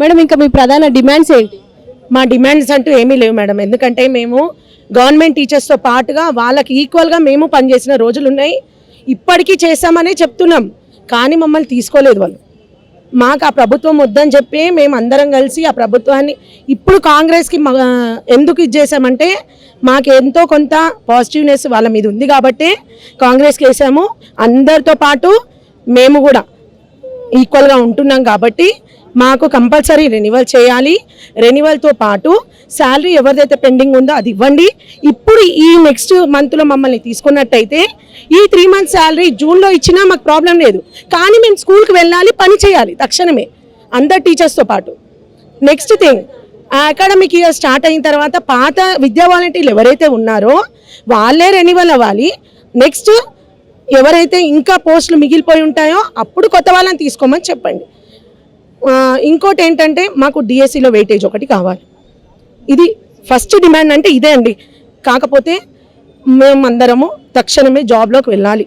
Madam ఇంకా మీ ప్రధాన demands ఏంటి? మా డిమాండ్స్ అంటూ ఏమీ లేవు మేడం. ఎందుకంటే మేము గవర్నమెంట్ టీచర్స్తో పాటుగా వాళ్ళకి ఈక్వల్గా మేము పనిచేసిన రోజులు ఉన్నాయి. ఇప్పటికీ చేస్తామనే చెప్తున్నాం. కానీ మమ్మల్ని తీసుకోలేదు వాళ్ళు. మాకు ఆ ప్రభుత్వం వద్దని చెప్పి మేము అందరం కలిసి ఆ ప్రభుత్వాన్ని ఇప్పుడు కాంగ్రెస్కి ఎందుకు ఇచ్చేసామంటే మాకు ఎంతో కొంత పాజిటివ్నెస్ వాళ్ళ మీద ఉంది కాబట్టి కాంగ్రెస్కి వేసాము అందరితో పాటు మేము కూడా ఈక్వల్గా ఉంటున్నాం కాబట్టి మాకు కంపల్సరీ రెన్యువల్ చేయాలి. రెన్యువల్తో పాటు శాలరీ ఎవరిదైతే పెండింగ్ ఉందో అది ఇవ్వండి. ఇప్పుడు ఈ నెక్స్ట్ మంత్లో మమ్మల్ని తీసుకున్నట్టయితే ఈ త్రీ మంత్స్ శాలరీ జూన్లో ఇచ్చినా మాకు ప్రాబ్లం లేదు. కానీ మేము స్కూల్కి వెళ్ళాలి పని చేయాలి తక్షణమే. అందరు టీచర్స్తో పాటు. Next thing academic year start అయిన తర్వాత పాత విద్యా వాలంటీర్లు ఎవరైతే ఉన్నారో వాళ్ళే రెన్యువల్ అవ్వాలి. నెక్స్ట్ ఎవరైతే ఇంకా పోస్టులు మిగిలిపోయి ఉంటాయో అప్పుడు కొత్త వాళ్ళని తీసుకోమని చెప్పండి. ఇంకోటి ఏంటంటే మాకు డిఎస్సిలో వెయిటేజ్ ఒకటి కావాలి. ఇది ఫస్ట్ డిమాండ్ అంటే ఇదే అండి. కాకపోతే మేమందరము తక్షణమే జాబ్లోకి వెళ్ళాలి.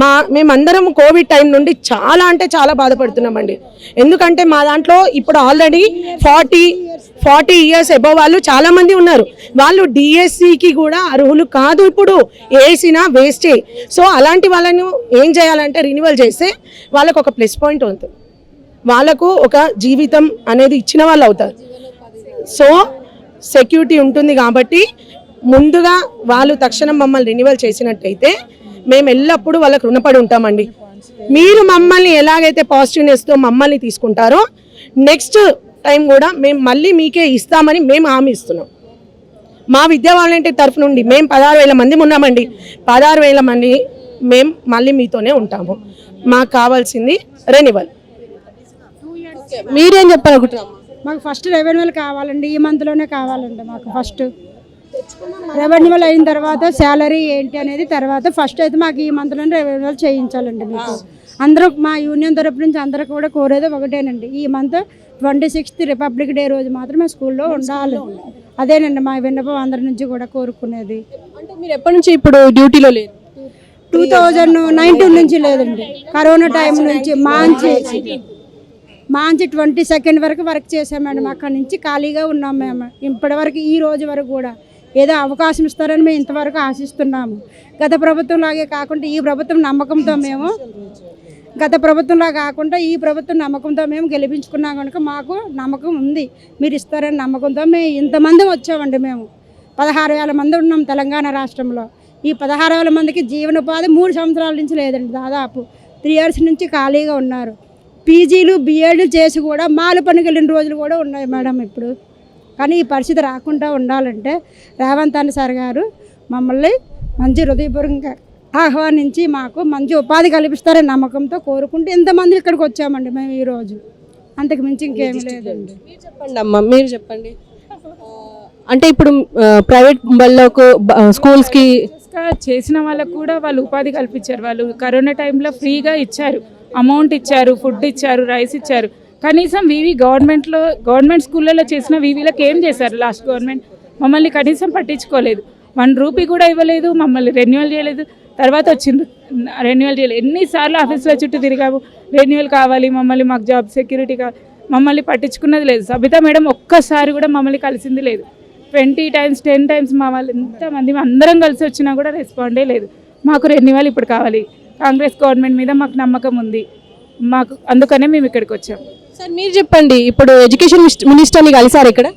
మా మేమందరం కోవిడ్ టైం నుండి చాలా అంటే చాలా బాధపడుతున్నామండి. ఎందుకంటే మా దాంట్లో ఇప్పుడు already forty forty years above వాళ్ళు చాలామంది ఉన్నారు. వాళ్ళు డిఎస్సికి కూడా అర్హులు కాదు ఇప్పుడు. వేసినా వేస్టే. సో అలాంటి వాళ్ళను ఏం చేయాలంటే రినివల్ చేస్తే వాళ్ళకు ఒక ప్లస్ పాయింట్ ఉంటుంది. వాళ్ళకు ఒక జీవితం అనేది ఇచ్చిన వాళ్ళు అవుతారు. సో సెక్యూరిటీ ఉంటుంది కాబట్టి ముందుగా వాళ్ళు తక్షణం మమ్మల్ని రెన్యువల్ చేసినట్టయితే మేము ఎల్లప్పుడూ వాళ్ళకు రుణపడి ఉంటామండి. మీరు మమ్మల్ని ఎలాగైతే పాజిటివ్నెస్తో మమ్మల్ని తీసుకుంటారో నెక్స్ట్ టైం కూడా మేము మళ్ళీ మీకే ఇస్తామని మేము హామీ ఇస్తున్నాం. మా విద్యా వాలంటీర్ తరఫు నుండి మేము పదహారు వేల మంది ఉన్నామండి. పదహారు వేల మంది మేము మళ్ళీ మీతోనే ఉంటాము. మాకు కావాల్సింది రెన్యువల్ మీరేం చెప్పాలనుకుంటున్నాం మాకు ఫస్ట్ రెవెన్యూలు కావాలండి ఈ మంత్లోనే కావాలండి మాకు ఫస్ట్. రెవెన్యూలు అయిన తర్వాత శాలరీ ఏంటి అనేది తర్వాత ఫస్ట్ అయితే మాకు ఈ మంత్లోనే రెవెన్యూలు చేయించాలండి మీకు. అందరూ మా యూనియన్ తరపు నుంచి అందరూ కూడా కోరేది ఒకటేనండి. ఈ month twenty sixth republic day రోజు మాత్రమే స్కూల్లో ఉండాలి. అదేనండి మా విన్నపం అందరి నుంచి కూడా కోరుకునేది. అంటే మీరు ఎప్పటి నుంచి ఇప్పుడు డ్యూటీలో లేరు? టూ థౌజండ్ నైన్టీన్ నుంచి లేదండి. కరోనా టైం నుంచి మార్చి మార్చి ట్వంటీ సెకండ్ వరకు వర్క్ చేసాం మేడం అక్కడి నుంచి ఖాళీగా ఉన్నాం మేము. ఇప్పటి వరకు ఈ రోజు వరకు కూడా ఏదో అవకాశం ఇస్తారని మేము ఇంతవరకు ఆశిస్తున్నాము. గత ప్రభుత్వం లాగే కాకుండా ఈ ప్రభుత్వం నమ్మకంతో మేము గత ప్రభుత్వంలా కాకుండా ఈ ప్రభుత్వం నమ్మకంతో మేము గెలిపించుకున్నాం కనుక మాకు నమ్మకం ఉంది. మీరు ఇస్తారని నమ్మకంతో మేము ఇంతమంది వచ్చామండి మేము. పదహారు వేల మంది ఉన్నాం తెలంగాణ రాష్ట్రంలో. ఈ పదహారు వేల మందికి జీవనోపాధి మూడు సంవత్సరాల నుంచి లేదండి దాదాపు. త్రీ ఇయర్స్ నుంచి ఖాళీగా ఉన్నారు. పీజీలు బీఎడ్లు చేసి కూడా మాల పనికి వెళ్ళిన రోజులు కూడా ఉన్నాయి మేడం ఇప్పుడు. కానీ ఈ పరిస్థితి రాకుండా ఉండాలంటే రేవంత్ అన్న సార్ గారు మమ్మల్ని మంచి హృదయపూర్వకంగా ఆహ్వానించి మాకు మంచి ఉపాధి కల్పిస్తారని నమ్మకంతో కోరుకుంటూ ఇంతమంది ఇక్కడికి వచ్చామండి మేము ఈరోజు అంతకు మించి ఇంకేమీ లేదండి. మీరు చెప్పండి అమ్మా మీరు చెప్పండి. అంటే ఇప్పుడు ప్రైవేట్ బళ్ళకు స్కూల్స్కి చేసిన వాళ్ళకు కూడా వాళ్ళు ఉపాధి కల్పించారు. వాళ్ళు కరోనా టైంలో ఫ్రీగా ఇచ్చారు. అమౌంట్ ఇచ్చారు ఫుడ్ ఇచ్చారు రైస్ ఇచ్చారు. కనీసం వివి గవర్నమెంట్లో గవర్నమెంట్ స్కూళ్ళలో చేసిన వివిలకు ఏం చేశారు లాస్ట్ గవర్నమెంట్? మమ్మల్ని కనీసం పట్టించుకోలేదు. వన్ రూపీ కూడా ఇవ్వలేదు మమ్మల్ని రెన్యువల్ చేయలేదు. తర్వాత వచ్చింది రెన్యువల్ చేయలేదు. ఎన్నిసార్లు ఆఫీస్లో చుట్టూ తిరిగాము రెన్యువల్ కావాలి మమ్మల్ని మాకు జాబ్ సెక్యూరిటీ కావాలి. మమ్మల్ని పట్టించుకున్నది లేదు. సబితా మేడం ఒక్కసారి కూడా మమ్మల్ని కలిసింది లేదు. ట్వంటీ టైమ్స్ టెన్ టైమ్స్ మా వాళ్ళు ఎంతమంది అందరం కలిసి వచ్చినా కూడా రెస్పాండే లేదు. మాకు రెన్యువల్ ఇప్పుడు కావాలి. కాంగ్రెస్ గవర్నమెంట్ మీద మాకు నమ్మకం ఉంది. మాకు అందుకనే మేము ఇక్కడికి వచ్చాం. సార్ మీరు చెప్పండి ఇప్పుడు ఎడ్యుకేషన్ మినిస్టర్ని కలిసారు ఇక్కడ?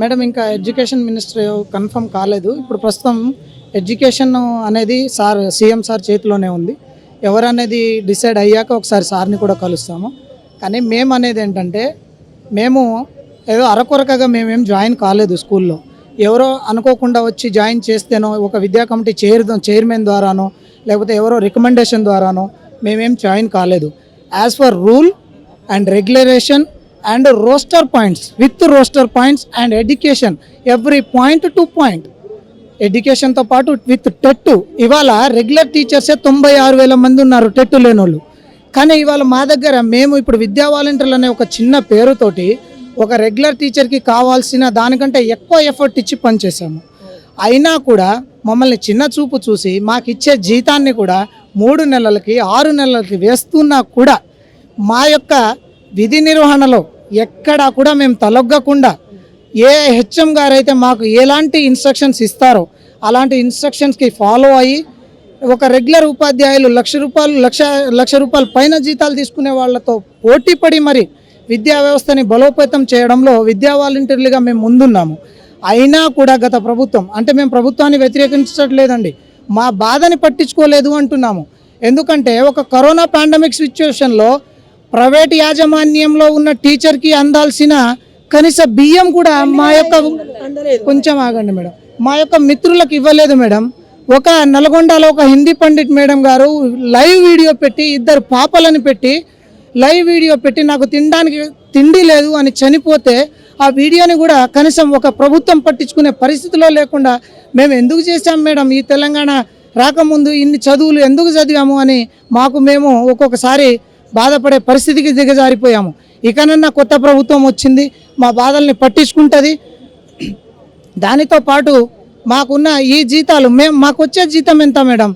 మేడం ఇంకా ఎడ్యుకేషన్ మినిస్టర్ కన్ఫర్మ్ కాలేదు. ఇప్పుడు ప్రస్తుతం ఎడ్యుకేషన్ అనేది సార్ సీఎం సార్ చేతిలోనే ఉంది. ఎవరనేది డిసైడ్ అయ్యాక ఒకసారి సార్ని కూడా కలుస్తాము. కానీ మేము అనేది ఏంటంటే మేము ఏదో అరకొరకగా మేమేం జాయిన్ కాలేదు స్కూల్లో. ఎవరో అనుకోకుండా వచ్చి జాయిన్ చేస్తేనో ఒక విద్యా కమిటీ చైర్ చైర్మన్ ద్వారానో లేకపోతే ఎవరో రికమెండేషన్ ద్వారానో మేమేం జాయిన్ కాలేదు. As per rule and regulation and roster points with roster points and education every point to point ఎడ్యుకేషన్తో పాటు విత్ టెట్ ఇవాళ రెగ్యులర్ టీచర్సే తొంభై ఆరు వేల మంది ఉన్నారు టెట్టు లేనోళ్ళు. కానీ ఇవాళ మా దగ్గర మేము ఇప్పుడు విద్యా వాలంటీర్లు అనే ఒక చిన్న పేరుతోటి ఒక రెగ్యులర్ టీచర్కి కావాల్సిన దానికంటే ఎక్కువ ఎఫర్ట్ ఇచ్చి పనిచేసాము అయినా కూడా మమ్మల్ని చిన్న చూపు చూసి మాకు ఇచ్చే జీతాన్ని కూడా మూడు నెలలకి ఆరు నెలలకి వేస్తున్నా కూడా మా యొక్క విధి నిర్వహణలో ఎక్కడా కూడా మేము తలొగ్గకుండా ఏ హెచ్ఎం గారైతే మాకు ఎలాంటి ఇన్స్ట్రక్షన్స్ ఇస్తారో అలాంటి ఇన్స్ట్రక్షన్స్కి ఫాలో అయ్యి ఒక రెగ్యులర్ ఉపాధ్యాయులు లక్ష రూపాయలు లక్ష లక్ష రూపాయల పైన జీతాలు తీసుకునే వాళ్ళతో పోటీ పడి మరి విద్యా వ్యవస్థని బలోపేతం చేయడంలో విద్యా వాలంటీర్లుగా మేము ముందున్నాము. అయినా కూడా గత ప్రభుత్వం అంటే మేము ప్రభుత్వాన్ని వ్యతిరేకించట్లేదండి. మా బాధని పట్టించుకోలేదు అంటున్నాము. ఎందుకంటే ఒక కరోనా పాండమిక్ సిచ్యువేషన్లో ప్రైవేట్ యాజమాన్యంలో ఉన్న టీచర్కి అందాల్సిన కనీస బియ్యం కూడా మా యొక్క కొంచెం ఆగండి మేడం. మా యొక్క మిత్రులకు ఇవ్వలేదు మేడం. ఒక నల్గొండలో ఒక హిందీ పండిట్ మేడం గారు లైవ్ వీడియో పెట్టి ఇద్దరు పాపలను పెట్టి లైవ్ వీడియో పెట్టి నాకు తినడానికి తిండి లేదు అని చనిపోతే ఆ వీడియోని కూడా కనీసం ఒక ప్రభుత్వం పట్టించుకునే పరిస్థితిలో లేకుండా మేము ఎందుకు చేశాం మేడం? ఈ తెలంగాణ రాకముందు ఇన్ని చదువులు ఎందుకు చదివాము అని మాకు మేము ఒక్కొక్కసారి బాధపడే పరిస్థితికి దిగజారిపోయాము. ఇకనన్నా కొత్త ప్రభుత్వం వచ్చింది మా బాధల్ని పట్టించుకుంటుంది. దానితో పాటు మాకున్న ఈ జీతాలు మేము మాకు వచ్చే జీతం ఎంత మేడం?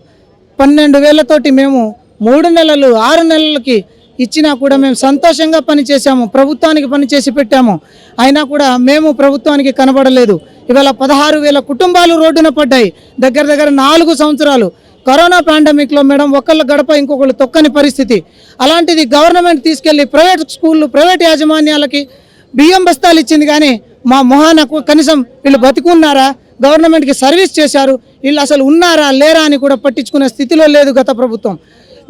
పన్నెండు వేలతోటి మేము మూడు నెలలు ఆరు నెలలకి ఇచ్చినా కూడా మేము సంతోషంగా పనిచేసాము ప్రభుత్వానికి పనిచేసి పెట్టాము. అయినా కూడా మేము ప్రభుత్వానికి కనబడలేదు. ఇవాళ పదహారు వేల కుటుంబాలు రోడ్డున పడ్డాయి. దగ్గర దగ్గర నాలుగు సంవత్సరాలు. కరోనా పాండమిక్లో మేడం ఒకళ్ళ గడప ఇంకొకళ్ళు తొక్కని పరిస్థితి. అలాంటిది గవర్నమెంట్ తీసుకెళ్ళి ప్రైవేట్ స్కూళ్ళు ప్రైవేట్ యాజమాన్యాలకి బియ్యం బస్తాలు ఇచ్చింది కానీ మా మొహానకు కనీసం వీళ్ళు బతుకున్నారా? గవర్నమెంట్కి సర్వీస్ చేశారు. వీళ్ళు అసలు ఉన్నారా లేరా అని కూడా పట్టించుకునే స్థితిలో లేదు గత ప్రభుత్వం.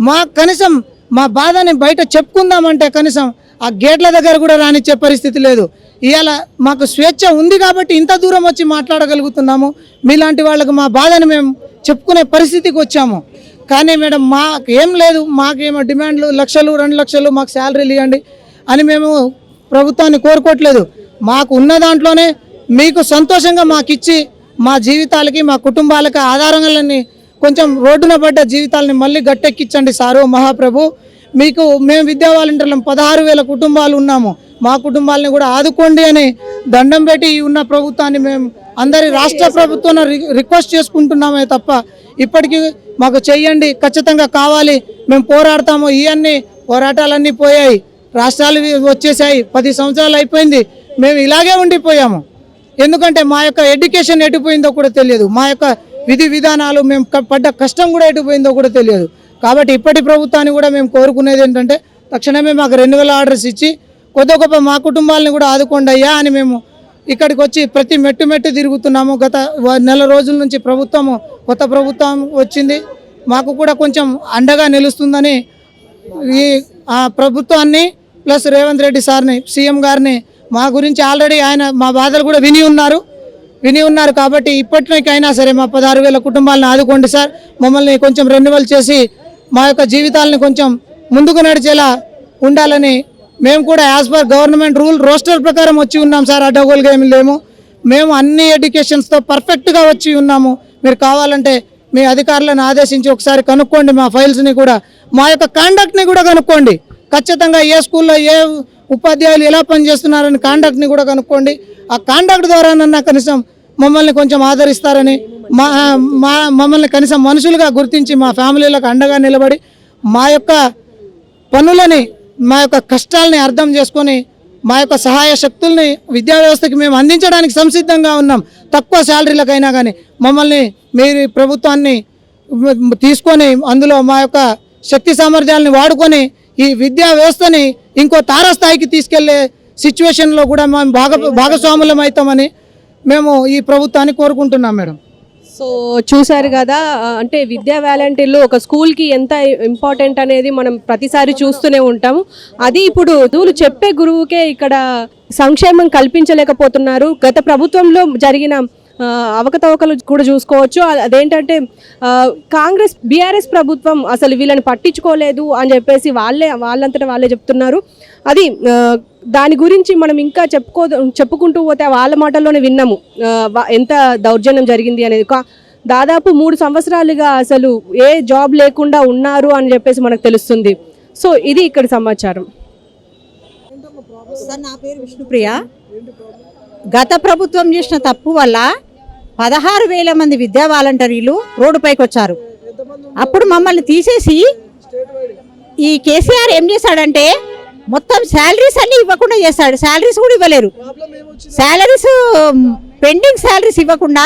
మా కనీసం మా బాధని బయట చెప్పుకుందామంటే కనీసం ఆ గేట్ల దగ్గర కూడా రానిచ్చే పరిస్థితి లేదు. ఇవాళ మాకు స్వేచ్ఛ ఉంది కాబట్టి ఇంత దూరం వచ్చి మాట్లాడగలుగుతున్నాము. మీలాంటి వాళ్ళకు మా బాధని మేము చెప్పుకునే పరిస్థితికి వచ్చాము. కానీ మేడం మాకు ఏం లేదు. మాకేమో డిమాండ్లు లక్షలు రెండు లక్షలు మాకు శాలరీలు ఇవ్వండి అని మేము ప్రభుత్వాన్ని కోరుకోవట్లేదు. మాకు ఉన్న దాంట్లోనే మీకు సంతోషంగా మాకు ఇచ్చి మా జీవితాలకి మా కుటుంబాలకి ఆధారంగా కొంచెం రోడ్డున పడ్డ జీవితాలని మళ్ళీ గట్టెక్కించండి సారు మహాప్రభు. మీకు మేము విద్యా వాలంటీర్లం పదహారు వేల కుటుంబాలు ఉన్నాము. మా కుటుంబాలని కూడా ఆదుకోండి అని దండం పెట్టి ఉన్న ప్రభుత్వాన్ని మేము అందరి రాష్ట్ర ప్రభుత్వం రిక్వెస్ట్ చేసుకుంటున్నామే తప్ప ఇప్పటికీ మాకు చెయ్యండి ఖచ్చితంగా కావాలి. మేము పోరాడతాము. ఇవన్నీ పోరాటాలన్నీ పోయాయి. రాష్ట్రాలు వచ్చేసాయి. పది సంవత్సరాలు అయిపోయింది. మేము ఇలాగే ఉండిపోయాము. ఎందుకంటే మా యొక్క ఎడ్యుకేషన్ ఎడిపోయిందో కూడా తెలియదు. మా యొక్క విధి విధానాలు మేము క- పడ్డ కష్టం కూడా ఎటుపోయిందో కూడా తెలియదు. కాబట్టి ఇప్పటి ప్రభుత్వాన్ని కూడా మేము కోరుకునేది ఏంటంటే తక్షణమే మాకు రెండు వేల ఆర్డర్స్ ఇచ్చి కొద్ది గొప్ప మా కుటుంబాలను కూడా ఆదుకోండి అయ్యా అని మేము ఇక్కడికి వచ్చి ప్రతి మెట్టు మెట్టు తిరుగుతున్నాము. గత వ- నెల రోజుల నుంచి ప్రభుత్వము కొత్త ప్రభుత్వం వచ్చింది. మాకు కూడా కొంచెం అండగా నిలుస్తుందని ఈ ఆ ప్రభుత్వాన్ని ప్లస్ రేవంత్ రెడ్డి సార్ని సీఎం గారిని మా గురించి ఆల్రెడీ ఆయన మా బాధలు కూడా విని ఉన్నారు. విని ఉన్నారు కాబట్టి ఇప్పటికైనా సరే మా పదహారు వేల కుటుంబాలను ఆదుకోండి సార్. మమ్మల్ని కొంచెం రెన్యువల్ చేసి మా యొక్క జీవితాలను కొంచెం ముందుకు నడిచేలా ఉండాలని మేము కూడా as per government rule roster ప్రకారం వచ్చి ఉన్నాం సార్ అడ్డగోలుగా ఏమి. లేము మేము అన్ని ఎడ్యుకేషన్స్తో పర్ఫెక్ట్గా వచ్చి ఉన్నాము. మీరు కావాలంటే మీ అధికారులను ఆదేశించి ఒకసారి కనుక్కోండి మా ఫైల్స్ని కూడా. మా యొక్క కాండక్ట్ని కూడా కనుక్కోండి. ఖచ్చితంగా ఏ స్కూల్లో ఏ ఉపాధ్యాయులు ఎలా పనిచేస్తున్నారని కాండక్ట్ని కూడా కనుక్కోండి. ఆ కాండక్ట్ ద్వారానన్నా కనీసం మమ్మల్ని కొంచెం ఆదరిస్తారని మా మా మమ్మల్ని కనీసం మనుషులుగా గుర్తించి మా ఫ్యామిలీలకు అండగా నిలబడి మా యొక్క పనులని మా యొక్క కష్టాలని అర్థం చేసుకొని మా యొక్క సహాయ శక్తుల్ని విద్యా వ్యవస్థకి మేము అందించడానికి సంసిద్ధంగా ఉన్నాం. తక్కువ శాలరీలకైనా కానీ మమ్మల్ని మీరు ప్రభుత్వాన్ని తీసుకొని అందులో మా యొక్క శక్తి సామర్థ్యాలని వాడుకొని ఈ విద్యా వ్యవస్థని ఇంకో తారాస్థాయికి తీసుకెళ్ళే సిచ్యువేషన్లో కూడా మేము భాగ భాగస్వాములం అవుతామని మేము ఈ ప్రభుత్వాన్ని కోరుకుంటున్నాం మేడం. సో చూశారు కదా అంటే విద్యా వాలంటీర్లు ఒక స్కూల్కి ఎంత ఇంపార్టెంట్ అనేది మనం ప్రతిసారి చూస్తూనే ఉంటాము అది ఇప్పుడు చదువులు చెప్పే గురువుకే ఇక్కడ సంక్షేమం కల్పించలేకపోతున్నారు. గత ప్రభుత్వంలో జరిగిన అవకతవకలు కూడా చూసుకోవచ్చు. అదేంటంటే కాంగ్రెస్ బీఆర్ఎస్ ప్రభుత్వం అసలు వీళ్ళని పట్టించుకోలేదు అని చెప్పేసి వాళ్ళే వాళ్ళంతటా వాళ్ళే చెప్తున్నారు. అది దాని గురించి మనం ఇంకా చెప్పుకో చెప్పుకుంటూ పోతే వాళ్ళ మాటల్లోనే విన్నాము. ఎంత దౌర్జన్యం జరిగింది అనేది. కా- దాదాపు మూడు సంవత్సరాలుగా అసలు ఏ జాబ్ లేకుండా ఉన్నారు అని చెప్పేసి మనకు తెలుస్తుంది. సో ఇది ఇక్కడ సమాచారం. సార్ నా పేరు విష్ణుప్రియ. గత ప్రభుత్వం చేసిన తప్పు వల్ల పదహారు వేల మంది విద్యా వాలంటీర్లు రోడ్డుపైకి వచ్చారు. అప్పుడు మమ్మల్ని తీసేసి ఈ కేసీఆర్ ఏం చేశాడంటే మొత్తం శాలరీస్ అన్ని ఇవ్వకుండా చేస్తాడు శాలరీస్ కూడా ఇవ్వలేరు. శాలరీస్ పెండింగ్ శాలరీస్ ఇవ్వకుండా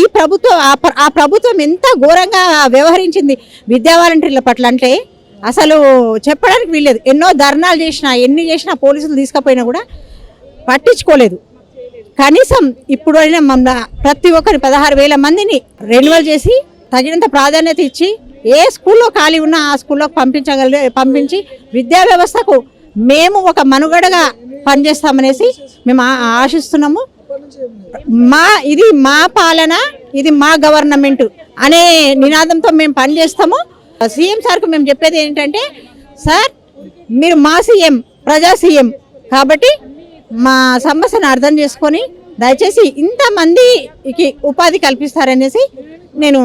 ఈ ప్రభుత్వం ఆ ఆ ప్రభుత్వం ఎంత ఘోరంగా వ్యవహరించింది విద్యా వాలంటీర్ల పట్ల అంటే అసలు చెప్పడానికి వీల్లేదు. ఎన్నో ధర్నాలు చేసినా ఎన్ని చేసినా పోలీసులు తీసుకుపోయినా కూడా పట్టించుకోలేదు. కనీసం ఇప్పుడైనా మన ప్రతి ఒక్కరి పదహారు వేల మందిని రెన్యువల్ చేసి తగినంత ప్రాధాన్యత ఇచ్చి ఏ స్కూల్లో ఖాళీ ఉన్నా ఆ స్కూల్లోకి పంపించగలిగే పంపించి విద్యా వ్యవస్థకు మేము ఒక మనుగడగా పనిచేస్తామనేసి మేము ఆశిస్తున్నాము. మా ఇది మా పాలన ఇది మా గవర్నమెంట్ అనే నినాదంతో మేము పనిచేస్తాము. సీఎం సార్కు మేము చెప్పేది ఏంటంటే సార్ మీరు మా సీఎం ప్రజా సీఎం కాబట్టి మా సమస్యను అర్థం చేసుకొని దయచేసి ఇంతమందికి ఉపాధి కల్పిస్తారనేసి నేను